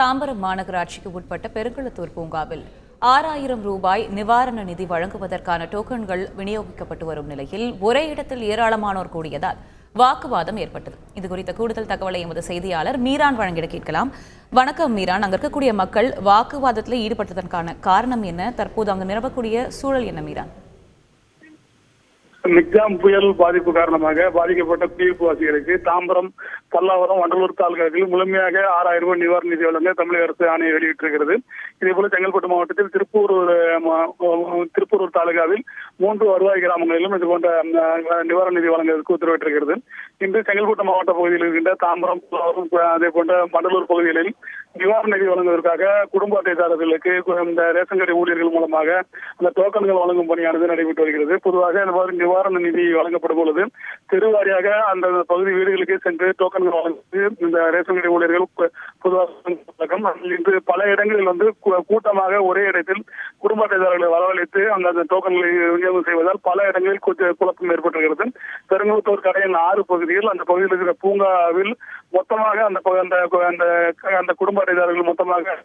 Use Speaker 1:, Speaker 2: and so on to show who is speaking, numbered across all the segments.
Speaker 1: தாம்பரம் மாநகராட்சிக்கு உட்பட்ட பெருங்குளத்தூர் பூங்காவில் ஆறாயிரம் ரூபாய் நிவாரண நிதி வழங்குவதற்கான டோக்கன்கள் விநியோகிக்கப்பட்டு வரும் நிலையில் ஒரே இடத்தில் ஏராளமானோர் கூடியதால் வாக்குவாதம் ஏற்பட்டது. இது குறித்த கூடுதல் தகவலை எமது செய்தியாளர் மீரான் வழங்கிட கேட்கலாம். வணக்கம் மீரான். அங்க இருக்கக்கூடிய மக்கள் வாக்குவாதத்தில் ஈடுபட்டதற்கான காரணம் என்ன? தற்போது அங்கு நிரவக்கூடிய சூழல் என்ன மீரான்?
Speaker 2: மிக்ஜாம் புயல் பாதிப்பு காரணமாக பாதிக்கப்பட்ட குடியிருப்புவாசிகளுக்கு தாம்பரம் பல்லாவரம் வண்டலூர் தாலுகாக்களில் முழுமையாக ஆறாயிரம் ரூபாய் நிவாரண நிதி வழங்க தமிழக அரசு ஆணையை வெளியிட்டிருக்கிறது. இதே போல செங்கல்பட்டு மாவட்டத்தில் திருப்பூர் திருப்பூரூர் திருப்பூர் தாலுகாவில் மூன்று வருவாய் கிராமங்களிலும் இது போன்ற நிவாரண நிதி வழங்குவதற்கு உத்தரவிட்டிருக்கிறது. இன்று செங்கல்பட்டு மாவட்ட பகுதியில் இருக்கின்ற தாம்பரம் பல்லாவரம் அதே போன்ற வண்டலூர் பகுதிகளில் நிவாரண நிதி வழங்குவதற்காக குடும்ப அட்டைதாரர்களுக்கு இந்த ரேஷன் கடை ஊழியர்கள் மூலமாக அந்த டோக்கன்கள் வழங்கும் பணியானது நடைபெற்று வருகிறது. பொதுவாக இந்த மாதிரி நிவாரண நிதி வழங்கப்படும் பொழுது தெருவாரியாக அந்த பகுதி வீடுகளுக்கு சென்று டோக்கன்கள் வழங்குவது இந்த ரேஷன் கடை ஊழியர்கள் பொதுவாக இன்று பல இடங்களில் வந்து கூட்டமாக ஒரே இடத்தில் குடும்ப அட்டைதாரர்களை வரவழைத்து அந்த அந்த டோக்கன்களை விநியோகம் செய்வதால் பல இடங்களில் கொஞ்சம் குழப்பம் ஏற்பட்டிருக்கிறது. பெருங்குளத்தூர் கடையின் ஆறு பகுதியில் அந்த பகுதியில் இருக்கிற பூங்காவில் மொத்தமாக அந்த அந்த அந்த அந்த குடும்ப அட்டைதாரர்கள் மொத்தமாக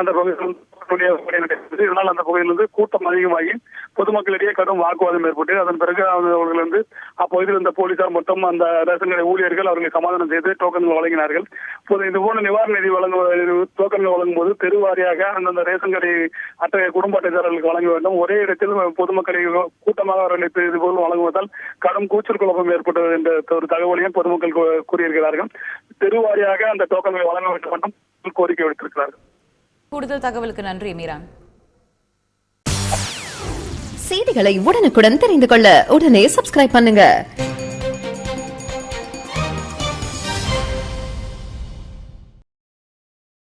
Speaker 2: அந்த பகுதியில் நடைபெற்றது இதனால் அந்த பகுதியிலிருந்து கூட்டம் அதிகமாகி பொதுமக்களிடையே கடும் வாக்குவாதம் ஏற்பட்டு அதன் பிறகு அவர்கள் வந்து அப்பகுதியில் இருந்த போலீசார் மற்றும் அந்த ரேஷன் கடை ஊழியர்கள் அவர்களை சமாதானம் செய்து டோக்கன்கள் வழங்கினார்கள். இப்போது இது போன்ற நிவாரண நிதி வழங்குவது டோக்கன்கள் வழங்கும் போது தெருவாரியாக அந்தந்த ரேஷன் கடை அத்தகைய குடும்ப அட்டைதாரர்களுக்கு வழங்க வேண்டும். ஒரே இடத்தில் பொதுமக்களை கூட்டமாக வரவழைத்து இது போல் வழங்குவதால் கடும் கூச்சல் குழப்பம் ஏற்பட்டது என்ற ஒரு தகவலையும் பொதுமக்கள் கூறியிருக்கிறார்கள். தெருவாரியாக அந்த டோக்கன்களை வழங்க வேண்டும் என்றும் கோரிக்கை விடுத்திருக்கிறார்கள்.
Speaker 1: கூடுதல் தகவலுக்கு நன்றி மீரான்
Speaker 3: செய்திகளை உடனுக்குடன் தெரிந்து கொள்ள உடனே சப்ஸ்கிரைப் பண்ணுங்க.